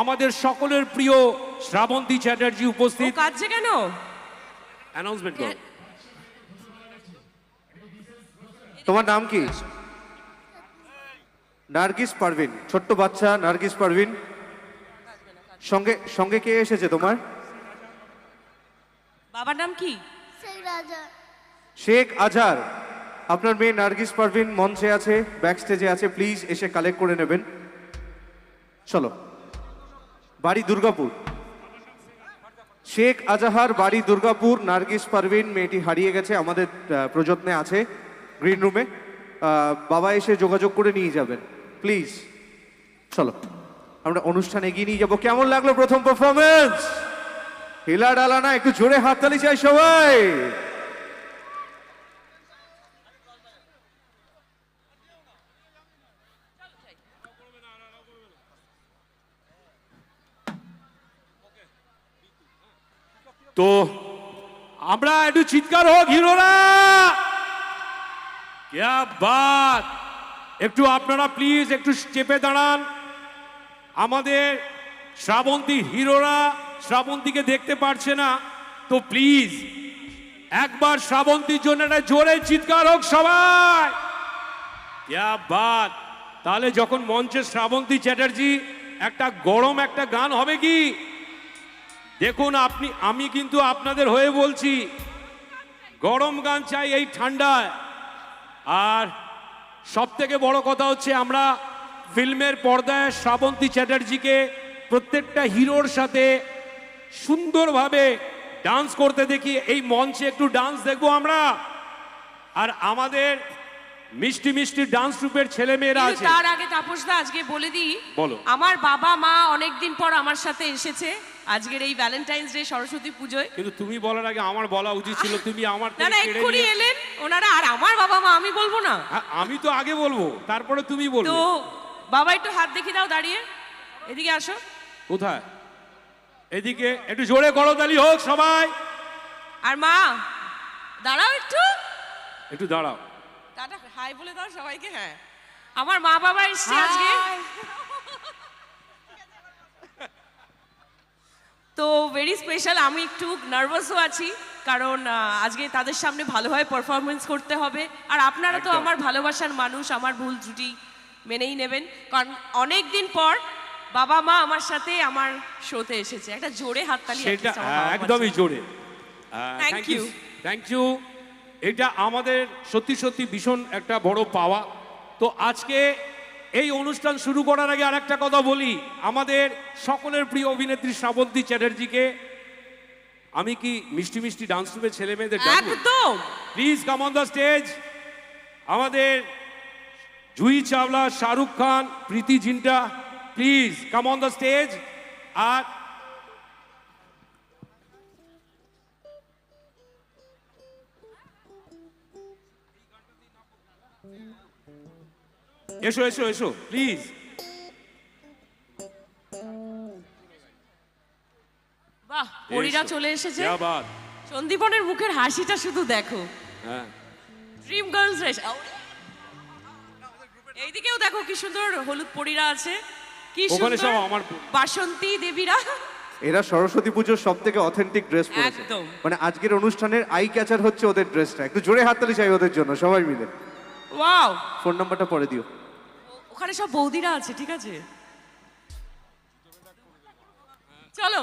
আমাদের সকলের প্রিয় শ্রাবন্তী চ্যাটার্জি উপস্থিত। কাঁদছে কেন? অ্যানাউন্সমেন্ট করো। তোমার নাম কি? নার্গিস পারভিন ছোট্ট বাচ্চা নার্গিস পারভিন। সঙ্গে সঙ্গে কে এসেছে তোমার? বাবার নাম কি? শেখ রাজা। শেখ আজহার। আপনার মেয়ে নার্গিস পারভিন মঞ্চে আছে ব্যাক স্টেজে আছে প্লিজ এসে কালেক্ট করে নেবেন। চলো। বাড়ি দুর্গাপুর। শেখ আজাহার বাড়ি দুর্গাপুর, নার্গিস পারভিন, মেয়েটি হারিয়ে গেছে, আমাদের প্রযত্নে আছে গ্রিন রুমে বাবা এসে যোগাযোগ করে নিয়ে যাবেন। প্লিজ চলো, আমরা অনুষ্ঠান এগিয়ে নিয়ে যাব। কেমন লাগল প্রথম পারফরমেন্স হিলা ডালা না একটু জোরে হাততালি চাই সবাই। তো আমরা একটু চিৎকার হোক, হিরোরা। একটু আপনারা প্লিজ একটু চেপে দাঁড়ান। আমাদের শ্রাবন্তী হিরোরা শ্রাবন্তীকে দেখতে পারছে না, তো প্লিজ একবার শ্রাবন্তীর জন্য একটা জোরে চিৎকার হোক সবাই। ক্যা তাহলে যখন মঞ্চে শ্রাবন্তী চ্যাটার্জি একটা গরম একটা গান হবে কি? দেখুন, আপনি, আমি কিন্তু আপনাদের হয়ে বলছি, গরম গান চাই এই ঠান্ডায়। আর সব থেকে বড় কথা হচ্ছে, আমরা ফিল্মের পর্দায় শ্রাবন্তী চ্যাটার্জিকে প্রত্যেকটা হিরোর সাথে সুন্দরভাবে ডান্স করতে দেখি। এই মঞ্চে একটু ডান্স দেখব আমরা। আর আমাদের মিষ্টি মিষ্টি ডান্স গ্রুপের ছেলে মেয়েরা আছে। তার আগে তাপসদা আজকে বলে দিই বলো। আমার বাবা মা অনেকদিন পর আমার সাথে এসেছে আজকের এই ভ্যালেন্টাইন্স ডে সরস্বতী পুজোয়। কিন্তু তুমি বলার আগে আমার বলা উচিত ছিল তুমি আমার না না এক্ষুনি এলেন ওনারা আর আমার বাবা মা আমি বলব না। আমি তো আগে বলব তারপরে তুমি বলবে। তো বাবা একটু হাত দেখিয়ে দাও দাঁড়িয়ে। এদিকে আসো। কোথায়? এদিকে একটু জোরে করতালি হোক সবাই। আর মা দাঁড়াও একটু। একটু দাঁড়াও। টাটা হাই বলে দাও সবাইকে হ্যাঁ। আমার মা বাবা এসছে আজকে। তো ভেরি স্পেশাল আমি একটু নার্ভাসও আছি কারণ আজকে তাদের সামনে ভালোভাবে পারফরমেন্স করতে হবে। আর আপনারা তো আমার ভালোবাসার মানুষ আমার ভুল ত্রুটি মেনেই নেবেন। কারণ অনেক দিন পর বাবা মা আমার সাথে আমার শোতে এসেছে। একটা জোরে হাততালি একদমই জোরে। Thank you. থ্যাংক ইউ এটা আমাদের সত্যি সত্যি ভীষণ একটা বড় পাওয়া। তো আজকে এই অনুষ্ঠান শুরু করার আগে আর একটা কথা বলি। আমাদের সকলের প্রিয় অভিনেত্রী শ্রাবন্তী চ্যাটার্জিকে আমি কি মিষ্টি মিষ্টি ডান্স গ্রুপের ছেলে মেয়েদের একদম। Please come on the stage আমাদের Juhi Chawla Shahrukh Khan Preity Zinta please come on the stage আর এসো এসো এসো প্লিজ বাহ পরীরা চলে এসেছে। সন্দীপনের মুখের হাসিটা শুধু দেখো। হ্যাঁ। ড্রিম গার্লস রেস এইদিকেও দেখো কি সুন্দর হলুদ পরীরা আছে। কি ওখানে সুন্দর আমার বাসন্তী দেবীরা। এরা সরস্বতী পুজোর সব থেকে অথেন্টিক ড্রেস পরেছে মানে আজকের অনুষ্ঠানের আই ক্যাচার হচ্ছে ওদের ড্রেসটা একটু জোরে হাততালি চাই ওদের জন্য সবাই মিলে। ওয়াও ফোন নাম্বারটা পরে দিও। ওখানে সব বৌদিরা আছে ঠিক আছে? চলো।